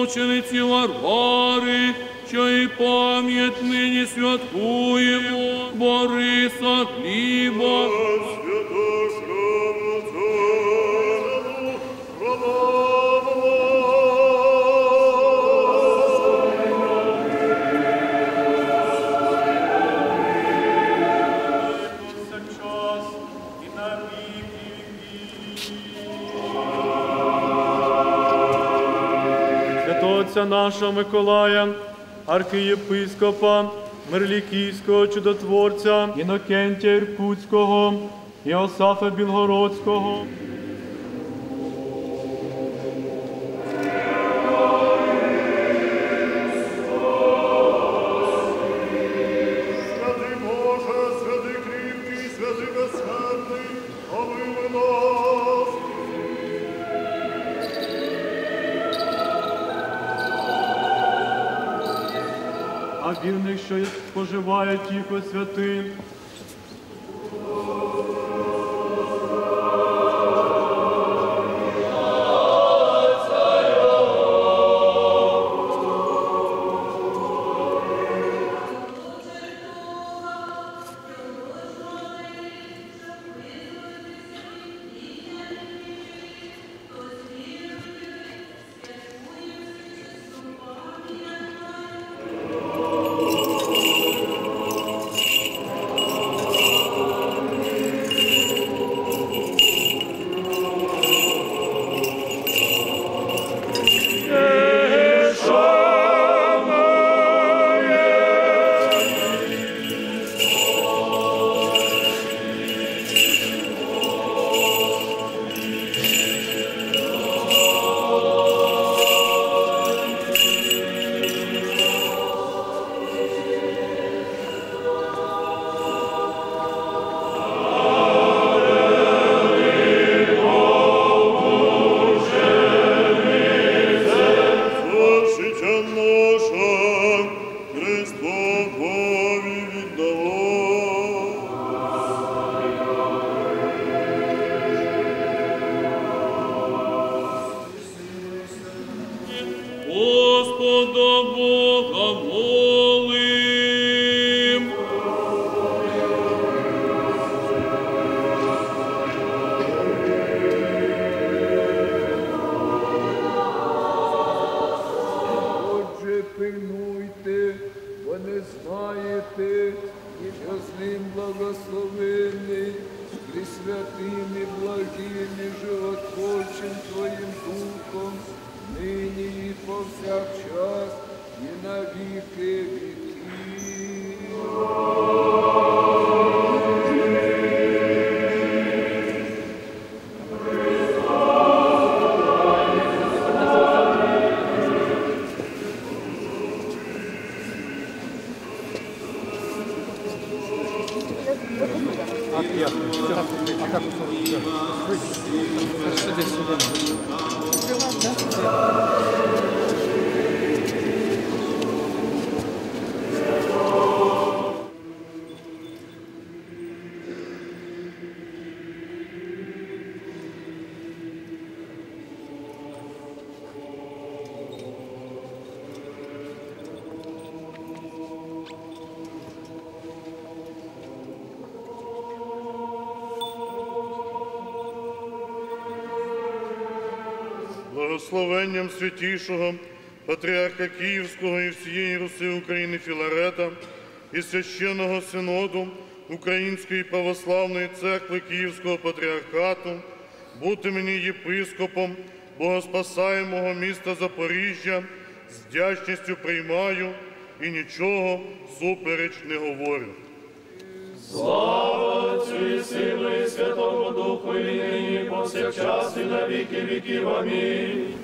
великомучениці Варвари, що і пам'ять нині святкуємо, Бориса Гліба, Отця нашого Миколая, архієпископа, Мерлікійського чудотворця, Інокентія Іркутського, Іосафа Білгородського, а вірних, що споживає тіхо святим. Пильнуйте, бо не знаєте, що з ним благословений, і святим і благим і животворчим Твоїм Духом, нині і повсякчас, і на віки here. Have to Благословенням святішого Патріарха Київського і всієї Руси України Філарета і священного синоду Української православної церкви Київського патріархату, бути мені єпископом богоспасаємого міста Запоріжжя, з вдячністю приймаю і нічого супереч не говорю. І Святому Духу, і нині, повсякчас, і на віки віків. Амінь.